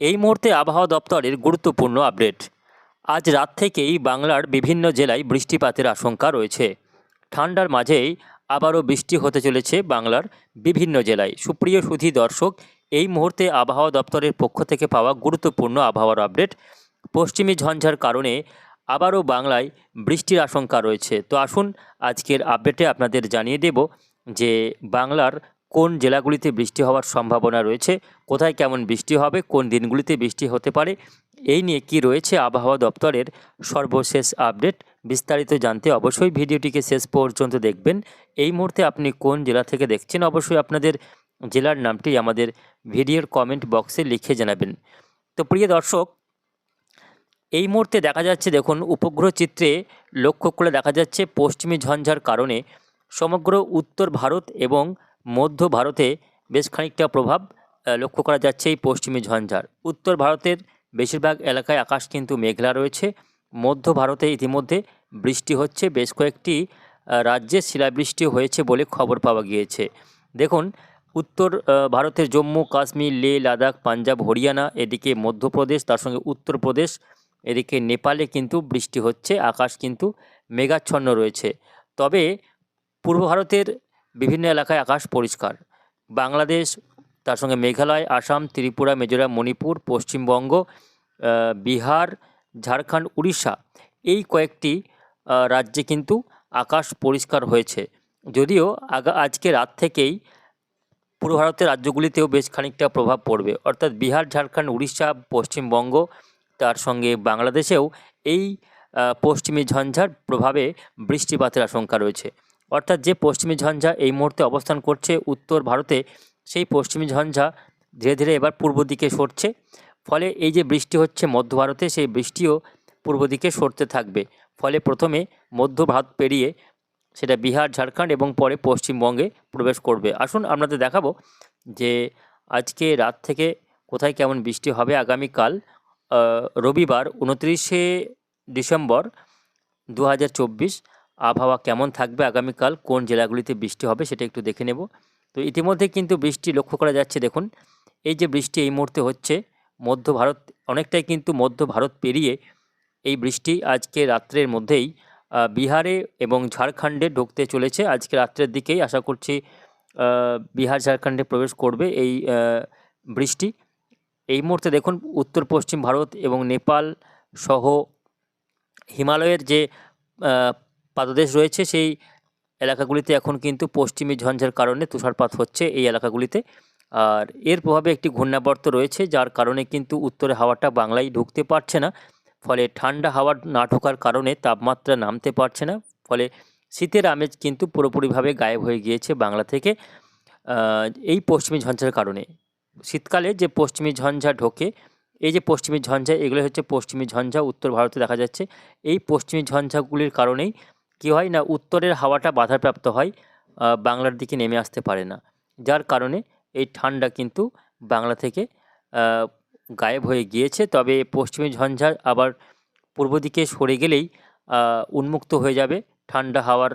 এই মুহূর্তে আবহাওয়া দপ্তরের গুরুত্বপূর্ণ আপডেট। আজ রাত থেকেই বাংলার বিভিন্ন জেলায় বৃষ্টিপাতের আশঙ্কা রয়েছে। ঠান্ডার মাঝেই আবারও বৃষ্টি হতে চলেছে বাংলার বিভিন্ন জেলায়। সুপ্রিয় সুধী দর্শক, এই মুহূর্তে আবহাওয়া দপ্তরের পক্ষ থেকে পাওয়া গুরুত্বপূর্ণ আবহাওয়ার আপডেট। পশ্চিমী ঝঞ্ঝার কারণে আবারও বাংলায় বৃষ্টির আশঙ্কা রয়েছে। তো আসুন, আজকের আপডেটে আপনাদের জানিয়ে দেব যে বাংলার কোন জেলাগুলিতে বৃষ্টি হওয়ার সম্ভাবনা রয়েছে, কোথায় কেমন বৃষ্টি হবে, কোন দিনগুলিতে বৃষ্টি হতে পারে, এই নিয়ে কি রয়েছে আবহাওয়া দপ্তরের সর্বশেষ আপডেট বিস্তারিত জানতে অবশ্যই ভিডিওটিকে শেষ পর্যন্ত দেখবেন। এই মুহূর্তে আপনি কোন জেলা থেকে দেখছেন অবশ্যই আপনাদের জেলার নামটি আমাদের ভিডিওর কমেন্ট বক্সে লিখে জানাবেন। তো প্রিয় দর্শক, এই মুহূর্তে দেখা যাচ্ছে দেখুন, উপগ্রহ চিত্রে লক্ষ্য করে দেখা যাচ্ছে পশ্চিমী ঝঞ্ঝার কারণে সমগ্র উত্তর ভারত এবং মধ্য ভারতে বেশ খানিকটা প্রভাব লক্ষ্য করা যাচ্ছে এই পশ্চিমী ঝঞ্ঝার। উত্তর ভারতের বেশিরভাগ এলাকায় আকাশ কিন্তু মেঘলা রয়েছে। মধ্য ভারতে ইতিমধ্যে বৃষ্টি হচ্ছে। বেশ কয়েকটি রাজ্যে শিলাবৃষ্টি হয়েছে বলে খবর পাওয়া গিয়েছে। দেখুন, উত্তর ভারতের জম্মু, কাশ্মীর, লে, লাদাখ, পাঞ্জাব, হরিয়ানা, এদিকে মধ্যপ্রদেশ, তার সঙ্গে উত্তরপ্রদেশ, এদিকে নেপালে কিন্তু বৃষ্টি হচ্ছে। আকাশ কিন্তু মেঘাচ্ছন্ন রয়েছে। তবে পূর্ব ভারতের বিভিন্ন এলাকায় আকাশ পরিষ্কার। বাংলাদেশ, তার সঙ্গে মেঘালয়, আসাম, ত্রিপুরা, মিজোরাম, মণিপুর, পশ্চিমবঙ্গ বিহার, ঝাড়খণ্ড, উড়িষ্যা এই কয়েকটি রাজ্যে কিন্তু আকাশ পরিষ্কার হয়েছে। যদিও আগা, আজকে রাত থেকেই পূর্ব ভারতের রাজ্যগুলিতেও বেশ খানিকটা প্রভাব পড়বে। অর্থাৎ বিহার, ঝাড়খণ্ড, উড়িষ্যা, পশ্চিমবঙ্গ, তার সঙ্গে বাংলাদেশেও এই পশ্চিমী ঝঞ্ঝার প্রভাবে বৃষ্টিপাতের আশঙ্কা রয়েছে। অর্থাৎ যে পশ্চিমী ঝঞ্ঝা এই মুহূর্তে অবস্থান করছে উত্তর ভারতে, সেই পশ্চিমী ঝঞ্ঝা ধীরে ধীরে এবার পূর্ব দিকে সরছে। ফলে এই যে বৃষ্টি হচ্ছে মধ্য ভারতে, সেই বৃষ্টিও পূর্ব দিকে সরতে থাকবে। ফলে প্রথমে মধ্য ভারত পেরিয়ে সেটা বিহার, ঝাড়খণ্ড এবং পরে পশ্চিমবঙ্গে প্রবেশ করবে। আসুন আপনাদের দেখাবো যে আজকে রাত থেকে কোথায় কেমন বৃষ্টি হবে আগামীকাল রবিবার, উনত্রিশে ডিসেম্বর দু হাজার চব্বিশ। আবহাওয়া কেমন থাকবে আগামীকাল, কোন জেলাগুলিতে বৃষ্টি হবে সেটা একটু দেখে নেব। তো ইতিমধ্যে কিন্তু বৃষ্টি লক্ষ্য করা যাচ্ছে, দেখুন, এই যে বৃষ্টি এই মুহূর্তে হচ্ছে, মধ্য ভারত, অনেকটাই কিন্তু মধ্য ভারত পেরিয়ে এই বৃষ্টি আজকে রাত্রের মধ্যেই বিহারে এবং ঝাড়খণ্ডে ঢুকতে চলেছে। আজকে রাত্রের দিকেই আশা করছি বিহার, ঝাড়খণ্ডে প্রবেশ করবে এই বৃষ্টি। এই মুহূর্তে দেখুন, উত্তর, পশ্চিম ভারত এবং নেপাল সহ হিমালয়ের যে পাদদেশ রয়েছে, সেই এলাকাগুলিতে এখন কিন্তু পশ্চিমী ঝঞ্ঝার কারণে তুষারপাত হচ্ছে এই এলাকাগুলিতে। আর এর প্রভাবে একটি ঘূর্ণাবর্ত রয়েছে, যার কারণে কিন্তু উত্তরে হাওয়াটা বাংলায় ঢুকতে পারছে না। ফলে ঠান্ডা হাওয়া না ঢোকার কারণে তাপমাত্রা নামতে পারছে না। ফলে শীতের আমেজ কিন্তু পুরোপুরিভাবে গায়েব হয়ে গিয়েছে বাংলা থেকে এই পশ্চিমী ঝঞ্ঝার কারণে। শীতকালে যে পশ্চিমী ঝঞ্ঝা ঢোকে, এই যে পশ্চিমী ঝঞ্ঝা এগুলো হচ্ছে পশ্চিমী ঝঞ্ঝা, উত্তর ভারতে দেখা যাচ্ছে। এই পশ্চিমী ঝঞ্ঝাগুলির কারণেই কী হয় না, উত্তরের হাওয়াটা বাধাপ্রাপ্ত হয় বাংলার দিকে নেমে আসতে পারে না। যার কারণে এই ঠান্ডা কিন্তু বাংলা থেকে গায়েব হয়ে গিয়েছে। তবে পশ্চিমী ঝঞ্ঝা আবার পূর্ব দিকে সরে গেলেই উন্মুক্ত হয়ে যাবে ঠান্ডা হাওয়ার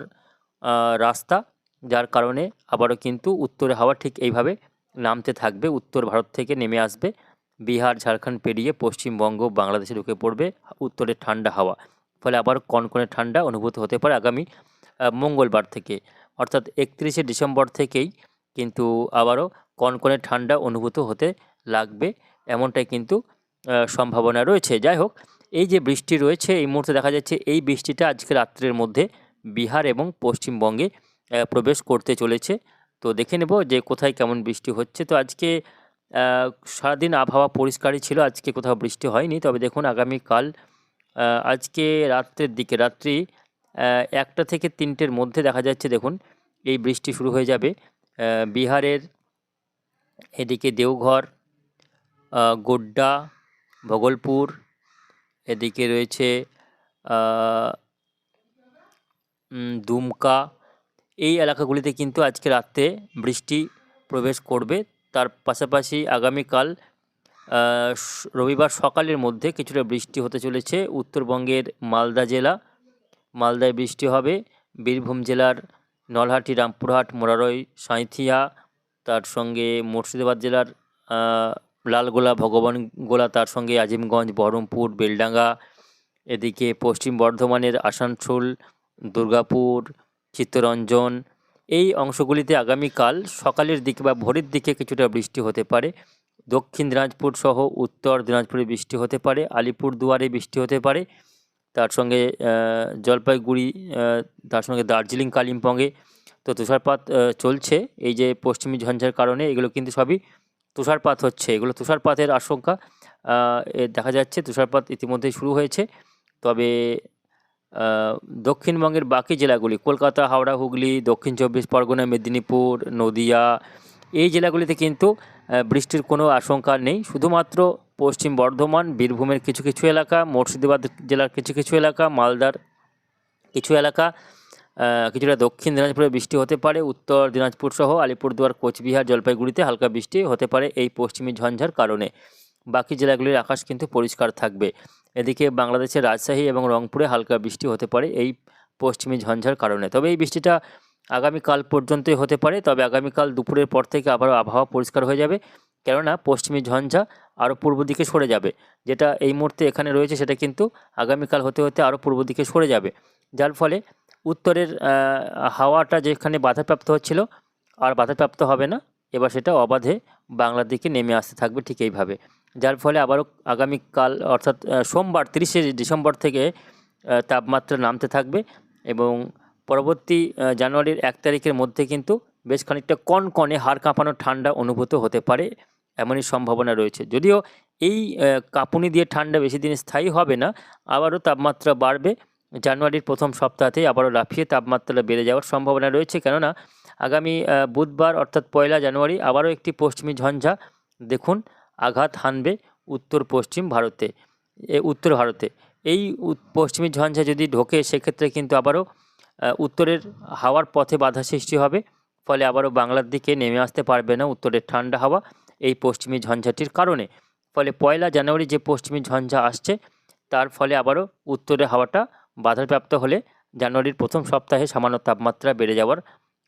রাস্তা। যার কারণে আবারও কিন্তু উত্তরে হাওয়া ঠিক এইভাবে নামতে থাকবে। উত্তর ভারত থেকে নেমে আসবে। বিহার, ঝাড়খণ্ড পেরিয়ে পশ্চিমবঙ্গ, বাংলাদেশে ঢুকে পড়বে উত্তরে ঠান্ডা হাওয়া। ফলে আবার কনকনে ঠান্ডা অনুভূত হতে পারে আগামী মঙ্গলবার থেকে। অর্থাৎ একত্রিশে ডিসেম্বর থেকেই কিন্তু আবারও কনকনে ঠান্ডা অনুভূত হতে লাগবে এমনটাই কিন্তু সম্ভাবনা রয়েছে। যাই হোক, এই যে বৃষ্টি রয়েছে, এই মুহূর্তে দেখা যাচ্ছে এই বৃষ্টিটা আজকে রাত্রের মধ্যে বিহার এবং পশ্চিমবঙ্গে প্রবেশ করতে চলেছে। তো দেখে নেব যে কোথায় কেমন বৃষ্টি হচ্ছে। তো আজকে সারাদিন আবহাওয়া পরিষ্কারই ছিল, আজকে কোথাও বৃষ্টি হয়নি। তবে দেখুন, আগামীকাল আজকে রাত্রের দিকে, রাত্রি একটা থেকে তিনটের মধ্যে দেখা যাচ্ছে, দেখুন, এই বৃষ্টি শুরু হয়ে যাবে। বিহারের এদিকে দেওঘর গোড্ডা, ভগলপুর, এদিকে রয়েছে দুমকা। এই এলাকাগুলিতে কিন্তু আজকে রাত্রে বৃষ্টি প্রবেশ করবে। তার পাশাপাশি আগামীকাল রবিবার সকালের মধ্যে কিছুটা বৃষ্টি হতে চলেছে। উত্তরবঙ্গের মালদা জেলা, মালদায় বৃষ্টি হবে। বীরভূম জেলার নলহাটি, রামপুরহাট, মোরারই, সাঁইথিয়া, তার সঙ্গে মুর্শিদাবাদ জেলার লালগোলা ভগবান গোলা তার সঙ্গে আজিমগঞ্জ, বহরমপুর, বেলডাঙ্গা, এদিকে পশ্চিম বর্ধমানের আসানসোল, দুর্গাপুর, চিত্তরঞ্জন, এই অংশগুলিতে আগামীকাল সকালের দিকে বা ভোরের দিকে কিছুটা বৃষ্টি হতে পারে। দক্ষিণ দিনাজপুর সহ উত্তর দিনাজপুরে বৃষ্টি হতে পারে আলিপুর দুয়ারে বৃষ্টি হতে পারে। তার সঙ্গে জলপাইগুড়ি তার সঙ্গে দার্জিলিং, কালিম্পংয়ে তো তুষারপাত চলছে। এই যে পশ্চিমী ঝঞ্ঝার কারণে এগুলো কিন্তু সবই তুষারপাত হচ্ছে। এগুলো তুষারপাতের আশঙ্কা দেখা যাচ্ছে তুষারপাত ইতিমধ্যেই শুরু হয়েছে। তবে দক্ষিণবঙ্গের বাকি জেলাগুলি, কলকাতা, হাওড়া, হুগলি, দক্ষিণ চব্বিশ পরগনা, মেদিনীপুর, নদিয়া এই জেলাগুলিতে কিন্তু বৃষ্টির কোনো আশঙ্কা নেই। শুধুমাত্র পশ্চিম বর্ধমান, বীরভূমের কিছু কিছু এলাকা, মুর্শিদাবাদ জেলার কিছু কিছু এলাকা, মালদার কিছু এলাকা কিছুটা দক্ষিণ দিনাজপুরে বৃষ্টি হতে পারে। উত্তর দিনাজপুর সহ আলিপুরদুয়ার, কোচবিহার, জলপাইগুড়িতে হালকা বৃষ্টি হতে পারে এই পশ্চিমী ঝঞ্ঝার কারণে। বাকি জেলাগুলির আকাশ কিন্তু পরিষ্কার থাকবে। এদিকে বাংলাদেশের রাজশাহী এবং রংপুরে হালকা বৃষ্টি হতে পারে এই পশ্চিমী ঝঞ্ঝার কারণে। তবে এই বৃষ্টিটা আগামীকাল পর্যন্তই হতে পারে, তবে আগামীকাল দুপুরের পর থেকে আবারও আবহাওয়া পরিষ্কার হয়ে যাবে। কেননা পশ্চিমী ঝঞ্ঝা আরও পূর্ব দিকে সরে যাবে। যেটা এই মুহূর্তে এখানে রয়েছে সেটা কিন্তু আগামীকাল হতে হতে আরও পূর্ব দিকে সরে যাবে। যার ফলে উত্তরের হাওয়াটা যেখানে বাধাপ্রাপ্ত হচ্ছিল আর বাধাপ্রাপ্ত হবে না, এবার সেটা অবাধে বাংলার দিকে নেমে আসতে থাকবে ঠিক এইভাবে। যার ফলে আবারও আগামীকাল অর্থাৎ সোমবার, তিরিশে ডিসেম্বর থেকে তাপমাত্রা নামতে থাকবে এবং পরবর্তী জানুয়ারির এক তারিখের মধ্যে কিন্তু বেশ খানিকটা কনকনে হাড় কাঁপানো ঠান্ডা অনুভূত হতে পারে, এমনই সম্ভাবনা রয়েছে। যদিও এই কাঁপুনি দিয়ে ঠান্ডা বেশি দিন স্থায়ী হবে না, আবারও তাপমাত্রা বাড়বে। জানুয়ারির প্রথম সপ্তাহতেই আবারও লাফিয়ে তাপমাত্রা বেড়ে যাওয়ার সম্ভাবনা রয়েছে। কেননা আগামী বুধবার অর্থাৎ পয়লা জানুয়ারি আবারও একটি পশ্চিমী ঝঞ্ঝা, দেখুন, আঘাত হানবে উত্তর পশ্চিম ভারতে উত্তর ভারতে। এই পশ্চিমী ঝঞ্ঝা যদি ঢোকে, সেক্ষেত্রে কিন্তু আবারও উত্তরের হাওয়ার পথে বাধা সৃষ্টি হবে, ফলে আবারও বাংলার দিকে নেমে আসতে পারবে না উত্তরের ঠান্ডা হাওয়া এই পশ্চিমী ঝঞ্ঝাটির কারণে। ফলে পয়লা জানুয়ারি যে পশ্চিমী ঝঞ্ঝা আসছে, তার ফলে আবারও উত্তরের হাওয়াটা বাধাপ্রাপ্ত হলে জানুয়ারির প্রথম সপ্তাহে সামান্য তাপমাত্রা বেড়ে যাওয়ার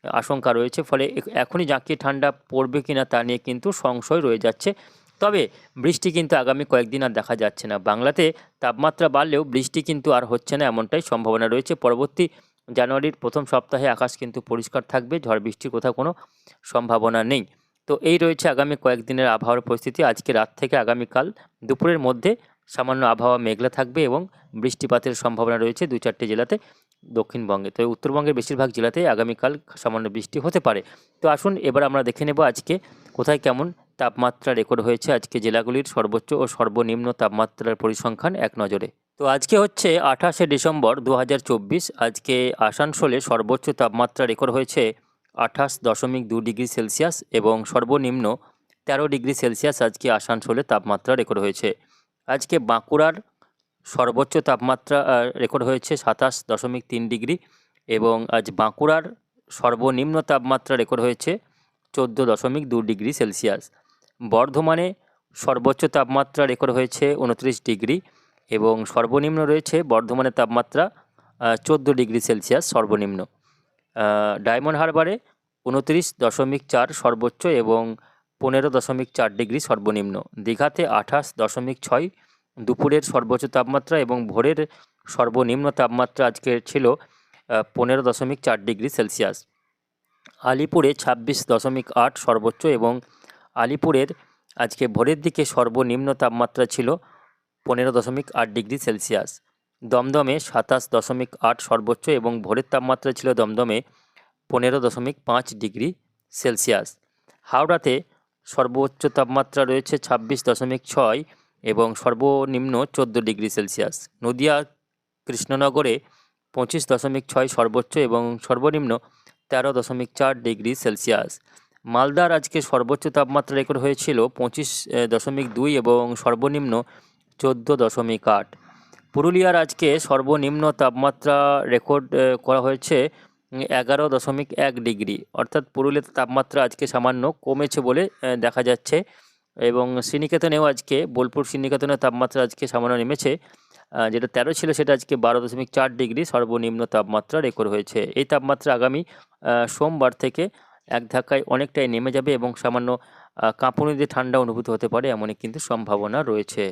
আশঙ্কা রয়েছে, ফলে এখ- এখনই জাঁকিয়ে ঠান্ডা পড়বে কিনা তা নিয়ে কিন্তু সংশয় রয়ে যাচ্ছে। তবে বৃষ্টি কিন্তু আগামী কয়েকদিন আর দেখা যাচ্ছে না। বাংলাতে তাপমাত্রা বাড়লেও বৃষ্টি কিন্তু আর হচ্ছে না এমনটাই সম্ভাবনা রয়েছে। পরবর্তী জানুয়ারির প্রথম সপ্তাহে আকাশ কিন্তু পরিষ্কার থাকবে, ঝড় বৃষ্টির কোথাও কোনো সম্ভাবনা নেই। তো এই রয়েছে আগামী কয়েকদিনের আবহাওয়ার পরিস্থিতি। আজকে রাত থেকে আগামীকাল দুপুরের মধ্যে সামান্য আবহাওয়া মেঘলা থাকবে এবং বৃষ্টিপাতের সম্ভাবনা রয়েছে দু চারটি জেলাতে দক্ষিণবঙ্গে। তো উত্তরবঙ্গের বেশিরভাগ জেলাতেই আগামীকাল সামান্য বৃষ্টি হতে পারে। তো আসুন এবার আমরা দেখে নেব আজকে কোথায় কেমন তাপমাত্রা রেকর্ড হয়েছে আজকে জেলাগুলির সর্বোচ্চ ও সর্বনিম্ন তাপমাত্রার পরিসংখ্যান এক নজরে। তো আজকে হচ্ছে আঠাশে ডিসেম্বর দু হাজার চব্বিশ, আজকে আসানসোলে সর্বোচ্চ তাপমাত্রা রেকর্ড হয়েছে আঠাশ দশমিক দু ডিগ্রি সেলসিয়াস এবং সর্বনিম্ন তেরো ডিগ্রি সেলসিয়াস আজকে আসানসোলে তাপমাত্রা রেকর্ড হয়েছে। আজকে বাঁকুড়ার সর্বোচ্চ তাপমাত্রা রেকর্ড হয়েছে সাতাশ দশমিক তিন ডিগ্রি এবং আজ বাঁকুড়ার সর্বনিম্ন তাপমাত্রা রেকর্ড হয়েছে চোদ্দ দশমিক দু ডিগ্রি সেলসিয়াস। বর্ধমানে সর্বোচ্চ তাপমাত্রা রেকর্ড হয়েছে উনত্রিশ ডিগ্রি এবং সর্বনিম্ন রয়েছে বর্ধমানের তাপমাত্রা চোদ্দ ডিগ্রি সেলসিয়াস সর্বনিম্ন। ডায়মন্ড হারবারে উনত্রিশ দশমিক চার সর্বোচ্চ এবং পনেরো দশমিক চার ডিগ্রি সর্বনিম্ন। দীঘাতে আঠাশ দশমিক ছয় দুপুরের সর্বোচ্চ তাপমাত্রা এবং ভোরের সর্বনিম্ন তাপমাত্রা আজকে ছিল পনেরো দশমিক চার ডিগ্রি সেলসিয়াস। আলিপুরে ছাব্বিশ দশমিক আট সর্বোচ্চ এবং আলিপুরের আজকে ভোরের দিকে সর্বনিম্ন তাপমাত্রা ছিল পনেরো দশমিক আট ডিগ্রি সেলসিয়াস। দমদমে সাতাশ দশমিক আট সর্বোচ্চ এবং ভোরের তাপমাত্রা ছিল দমদমে পনেরো দশমিক পাঁচ ডিগ্রি সেলসিয়াস। হাওড়াতে সর্বোচ্চ তাপমাত্রা রয়েছে ছাব্বিশ দশমিক ছয় এবং সর্বনিম্ন চোদ্দ ডিগ্রি সেলসিয়াস। নদিয়া, কৃষ্ণনগরে পঁচিশ দশমিক ছয় সর্বোচ্চ এবং সর্বনিম্ন তেরো দশমিক চার ডিগ্রি সেলসিয়াস। মালদার আজকে সর্বোচ্চ তাপমাত্রা রেকর্ড হয়েছিল পঁচিশ দশমিক দুই এবং সর্বনিম্ন চোদ্দ দশমিক আট। পুরুলিয়ার আজকে সর্বনিম্ন তাপমাত্রা রেকর্ড করা হয়েছে এগারো দশমিক এক ডিগ্রি। অর্থাৎ পুরুলিয়ার তাপমাত্রা আজকে সামান্য কমেছে বলে দেখা যাচ্ছে। এবং শ্রীনিকেতনেও আজকে, বোলপুর শ্রীনিকেতনের তাপমাত্রা আজকে সামান্য নেমেছে যেটা তেরো ছিল সেটা আজকে বারো দশমিক চার ডিগ্রি সর্বনিম্ন তাপমাত্রা রেকর্ড হয়েছে। এই তাপমাত্রা আগামী সোমবার থেকে এক ধাক্কায় অনেকটাই নেমে যাবে এবং সামান্য কাঁপুনিতে ঠান্ডা অনুভূত হতে পারে এমনই কিন্তু সম্ভাবনা রয়েছে।